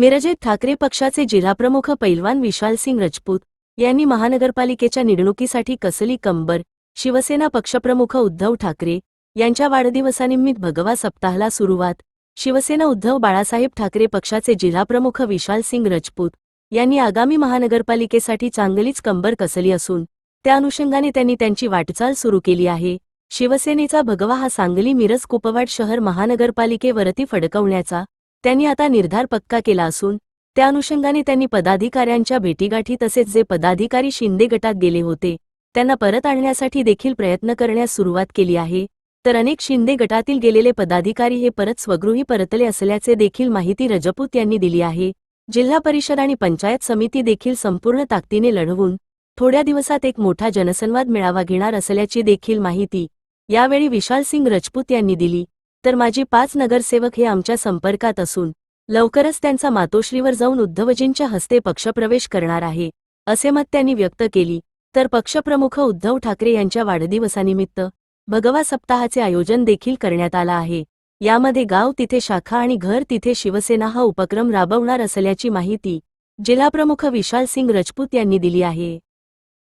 मिरजेत ठाकरे पक्षाचे जिल्हाप्रमुख पैलवान विशालसिंग रजपूत यांनी महानगरपालिकेच्या निवडणुकीसाठी कसली कंबर शिवसेना पक्षप्रमुख उद्धव ठाकरे यांच्या वाढदिवसानिमित्त भगवा सप्ताहाला सुरुवात शिवसेना उद्धव बाळासाहेब ठाकरे पक्षाचे जिल्हाप्रमुख विशालसिंग रजपूत यांनी आगामी महानगरपालिकेसाठी चांगलीच कंबर कसली असून त्या अनुषंगाने त्यांनी त्यांची वाटचाल सुरू केली आहे. शिवसेनेचा भगवा हा सांगली मिरज कुपवाड शहर महानगरपालिकेवरती फडकवण्याचा त्यांनी आता निर्धार पक्का केला असून त्या अनुषंगाने त्यांनी पदाधिकाऱ्यांच्या भेटीगाठी तसेच जे पदाधिकारी शिंदे गटात गेले होते त्यांना परत आणण्यासाठी देखील प्रयत्न करण्यास सुरुवात केली आहे. तर अनेक शिंदे गटातील गेलेले पदाधिकारी हे परत स्वगृही परतले असल्याचे देखील माहिती रजपूत यांनी दिली आहे. जिल्हा परिषद आणि पंचायत समिती देखील संपूर्ण ताकदीने लढवून थोड्या दिवसात एक मोठा जनसंवाद मेळावा घेणार असल्याची देखील माहिती यावेळी विशाल सिंग रजपूत यांनी दिली. तर माझी पाच नगरसेवक हे आमच्या संपर्कात असून लवकरच त्यांचा मातोश्रीवर जाऊन उद्धवजींच्या हस्ते पक्षप्रवेश करणार आहे असे मत त्यांनी व्यक्त केली. तर पक्षप्रमुख उद्धव ठाकरे यांच्या वाढदिवसानिमित्त भगवा सप्ताहाचे आयोजन देखील करण्यात आलं आहे. यामध्ये गाव तिथे शाखा आणि घर तिथे शिवसेना हा उपक्रम राबवणार असल्याची माहिती जिल्हाप्रमुख विशाल सिंग रजपूत यांनी दिली आहे.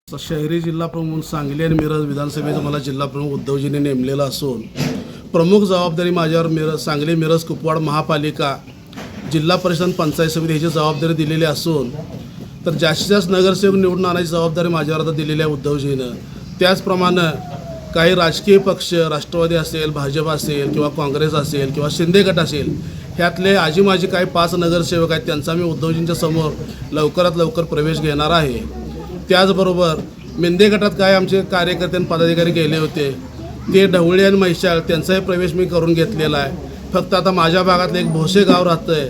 शहरी जिल्हा प्रमुख सांगली आणि मिरज विधानसभेचा मला जिल्हाप्रमुख उद्धवजींनी नेमलेला असून प्रमुख जबाबदारी माझ्यावर मिरज सांगली मिरज कुपवाड महापालिका जिल्हा परिषद पंचायत समिती ह्याची जबाबदारी दिलेली असून तर जास्तीत जास्त नगरसेवक निवडून आणायची जबाबदारी माझ्यावर आता दिलेली आहे उद्धवजीनं त्याचप्रमाणे काही राजकीय पक्ष राष्ट्रवादी असेल भाजप असेल किंवा काँग्रेस असेल किंवा शिंदे गट असेल ह्यातले आजी माझी काही पाच नगरसेवक आहेत त्यांचा मी उद्धवजींच्या समोर लवकरात लवकर प्रवेश घेणार आहे. त्याचबरोबर मेंदे गटात काय आमचे कार्यकर्ते आणि पदाधिकारी गेले होते. ते ढवळे आणि म्हैशाळ त्यांचाही प्रवेश मी करून घेतलेला आहे. फक्त आता माझ्या भागातलं एक भोसे गाव राहतं आहे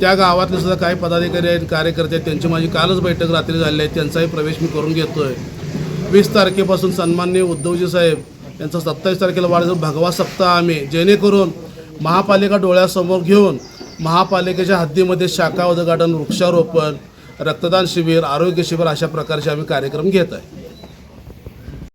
त्या गावातले सुद्धा काही पदाधिकारी आहेत कार्यकर्ते आहेत त्यांची माझी कालच बैठक रात्री झाली आहे. त्यांचाही प्रवेश मी करून घेतो आहे वीस तारखेपासून सन्माननीय उद्धवजी साहेब यांचा सत्तावीस तारखेला वाढदिवस भगवा सप्ताह आम्ही. जेणेकरून महापालिका डोळ्यासमोर घेऊन महापालिकेच्या हद्दीमध्ये शाखा उद्घाटन वृक्षारोपण रक्तदान शिबिर आरोग्य शिबिर अशा प्रकारचे आम्ही कार्यक्रम घेत आहे.